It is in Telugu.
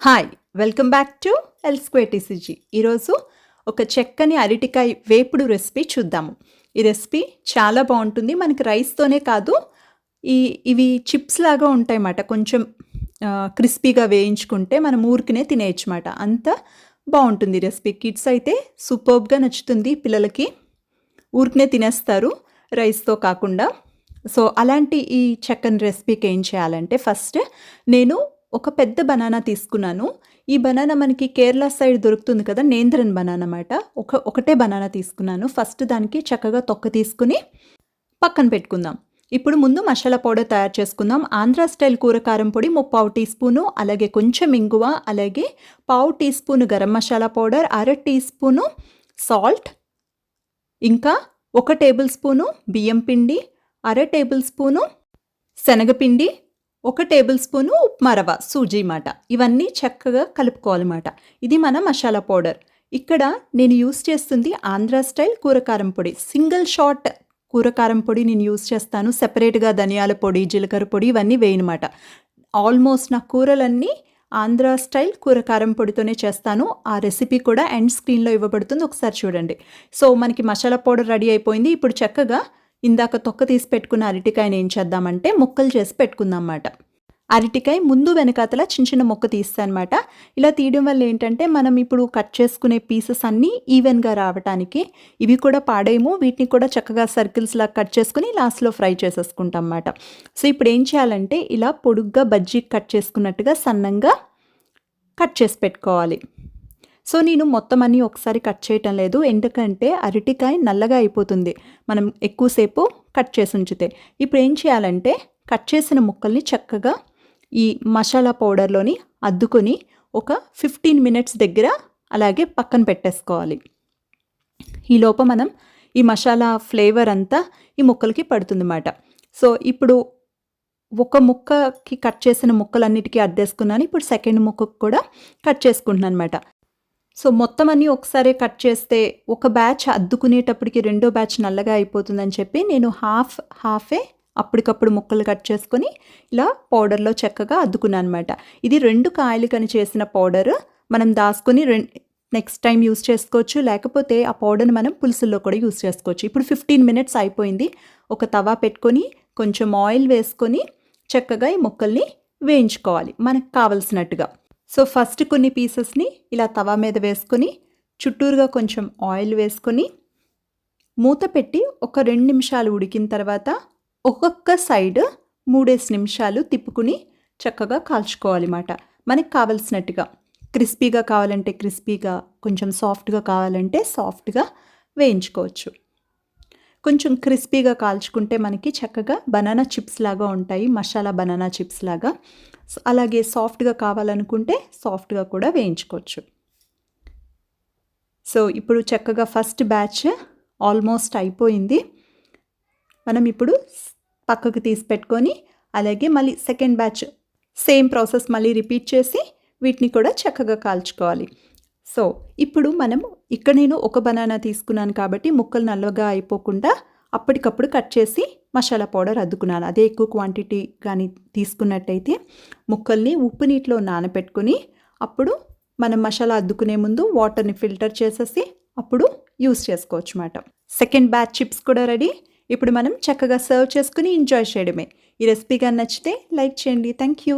Hi welcome back to L square TCG ఈరోజు ఒక చెక్కని అరటికాయ వేపుడు రెసిపీ చూద్దాము. ఈ రెసిపీ చాలా బాగుంటుంది. మనకి రైస్తోనే కాదు ఈ ఇవి చిప్స్ లాగా ఉంటాయన్నమాట. కొంచెం క్రిస్పీగా వేయించుకుంటే మనం ఊరికినే తినేయచ్చు మాట అంత బాగుంటుంది రెసిపీ కిడ్స్ అయితే సూపర్బ్గా నచ్చుతుంది. పిల్లలకి ఊరికనే తినేస్తారు రైస్తో కాకుండా. సో అలాంటి ఈ చెక్కని రెసిపీకి ఏం చేయాలంటే ఫస్ట్ నేను ఒక పెద్ద బనానా తీసుకున్నాను. ఈ బనానా మనకి కేరళ సైడ్ దొరుకుతుంది కదా నేంద్రన్ బనానా అనమాట ఒక ఒకటే బనానా తీసుకున్నాను. ఫస్ట్ దానికి చక్కగా తొక్క తీసుకుని పక్కన పెట్టుకుందాం. ఇప్పుడు ముందు మసాలా పౌడర్ తయారు చేసుకుందాం. ఆంధ్ర స్టైల్ కూర కారం పొడి ముప్పావు టీ స్పూను అలాగే కొంచెం ఇంగువ అలాగే పావు teaspoon garam masala powder అర టీ స్పూను సాల్ట్ ఇంకా ఒక టేబుల్ స్పూను బియ్యం పిండి అర టేబుల్ స్పూను శనగపిండి ఒక టేబుల్ స్పూను ఉప్మా రవ్వ సూజీ మాట. ఇవన్నీ చక్కగా కలుపుకోవాలన్నమాట ఇది మన మసాలా పౌడర్. ఇక్కడ నేను యూస్ చేస్తుంది ఆంధ్ర స్టైల్ కూరకారం పొడి. సింగిల్ షాట్ కూరకారం పొడి నేను యూస్ చేస్తాను. సెపరేట్గా ధనియాల పొడి జీలకర్ర పొడి ఇవన్నీ వేయనమాట ఆల్మోస్ట్ నా కూరలన్నీ ఆంధ్ర స్టైల్ కూరకారం పొడితోనే చేస్తాను. ఆ రెసిపీ కూడా ఎండ్ స్క్రీన్లో ఇవ్వబడుతుంది. ఒకసారి చూడండి. సో మనకి మసాలా పౌడర్ రెడీ అయిపోయింది. ఇప్పుడు చక్కగా ఇందాక తొక్క తీసి పెట్టుకున్న అరటికాయని ఏం చేద్దామంటే ముక్కలు చేసి పెట్టుకుందామన్నమాట అరటికాయ ముందు వెనకాతల చిన్న చిన్న మొక్క తీస్తానమాట. ఇలా తీయడం వల్ల ఏంటంటే మనం ఇప్పుడు కట్ చేసుకునే పీసెస్ అన్నీ ఈవెన్గా రావడానికి ఇవి కూడా పాడేము వీటిని కూడా చక్కగా సర్కిల్స్ లాగా కట్ చేసుకుని లాస్ట్లో ఫ్రై చేసేసుకుంటాం అన్నమాట సో ఇప్పుడు ఏం చేయాలంటే ఇలా పొడుగ్గా బజ్జీ కట్ చేసుకున్నట్టుగా సన్నంగా కట్ చేసి పెట్టుకోవాలి. సో నేను మొత్తం అన్నీ ఒకసారి కట్ చేయటం లేదు. ఎందుకంటే అరటికాయ నల్లగా అయిపోతుంది. మనం ఎక్కువసేపు కట్ చేసి ఉంచితే. ఇప్పుడు ఏం చేయాలంటే కట్ చేసిన ముక్కల్ని చక్కగా ఈ మసాలా పౌడర్లోని అద్దుకొని ఒక ఫిఫ్టీన్ మినిట్స్ దగ్గర అలాగే పక్కన పెట్టేసుకోవాలి. ఈ లోప మనం ఈ మసాలా ఫ్లేవర్ అంతా ఈ ముక్కలకి పడుతుందన్నమాట. సో ఇప్పుడు ఒక ముక్కకి కట్ చేసిన ముక్కలన్నిటికీ అద్దేసుకున్నాను. ఇప్పుడు సెకండ్ ముక్కకు కూడా కట్ చేసుకుంటున్నాను అనమాట సో మొత్తం అన్నీ ఒకసారి కట్ చేస్తే ఒక బ్యాచ్ అద్దుకునేటప్పటికి రెండో బ్యాచ్ నల్లగా అయిపోతుందని చెప్పి నేను హాఫ్ హాఫే అప్పటికప్పుడు ముక్కలు కట్ చేసుకొని ఇలా పౌడర్లో చక్కగా అద్దుకున్నాను అనమాట ఇది రెండు కాయలు కని చేసిన పౌడర్. మనం దాచుకొని నెక్స్ట్ టైం యూస్ చేసుకోవచ్చు. లేకపోతే ఆ పౌడర్ని మనం పులుసుల్లో కూడా యూస్ చేసుకోవచ్చు. ఇప్పుడు ఫిఫ్టీన్ మినిట్స్ అయిపోయింది. ఒక తవా పెట్టుకొని కొంచెం ఆయిల్ వేసుకొని చక్కగా ఈ ముక్కల్ని వేయించుకోవాలి. మనకు కావలసినట్టుగా. సో ఫస్ట్ కొన్ని పీసెస్ని ఇలా తవా మీద వేసుకొని చుట్టూరుగా కొంచెం ఆయిల్ వేసుకొని మూత పెట్టి ఒక రెండు నిమిషాలు ఉడికిన తర్వాత ఒక్కొక్క సైడ్ మూడేసి నిమిషాలు తిప్పుకుని చక్కగా కాల్చుకోవాలన్నమాట మనకి కావలసినట్టుగా క్రిస్పీగా కావాలంటే క్రిస్పీగా కొంచెం సాఫ్ట్గా కావాలంటే సాఫ్ట్గా వేయించుకోవచ్చు. కొంచెం క్రిస్పీగా కాల్చుకుంటే మనకి చక్కగా బనానా చిప్స్ లాగా ఉంటాయి మసాలా బనానా చిప్స్ లాగా. అలాగే సాఫ్ట్గా కావాలనుకుంటే సాఫ్ట్గా కూడా వేయించుకోవచ్చు. సో ఇప్పుడు చక్కగా ఫస్ట్ బ్యాచ్ ఆల్మోస్ట్ అయిపోయింది. మనం ఇప్పుడు పక్కకు తీసి పెట్టుకొని అలాగే మళ్ళీ సెకండ్ బ్యాచ్ సేమ్ ప్రాసెస్ మళ్ళీ రిపీట్ చేసి వీటిని కూడా చక్కగా కాల్చుకోవాలి. సో ఇప్పుడు మనం ఇక్కడ నేను ఒక బనానా తీసుకున్నాను కాబట్టి ముక్కలు నల్లగా అయిపోకుండా అప్పటికప్పుడు కట్ చేసి మసాలా పౌడర్ అద్దుకున్నాను. అదే ఎక్కువ క్వాంటిటీ కానీ తీసుకున్నట్టయితే ముక్కల్ని ఉప్పు నీటిలో నానపెట్టుకుని అప్పుడు మనం మసాలా అద్దుకునే ముందు వాటర్ని ఫిల్టర్ చేసేసి అప్పుడు యూస్ చేసుకోవచ్చు అన్నమాట సెకండ్ బ్యాచ్ చిప్స్ కూడా రెడీ. ఇప్పుడు మనం చక్కగా సర్వ్ చేసుకుని ఎంజాయ్ చేయడమే. ఈ రెసిపీ కానీ నచ్చితే లైక్ చేయండి. Thank you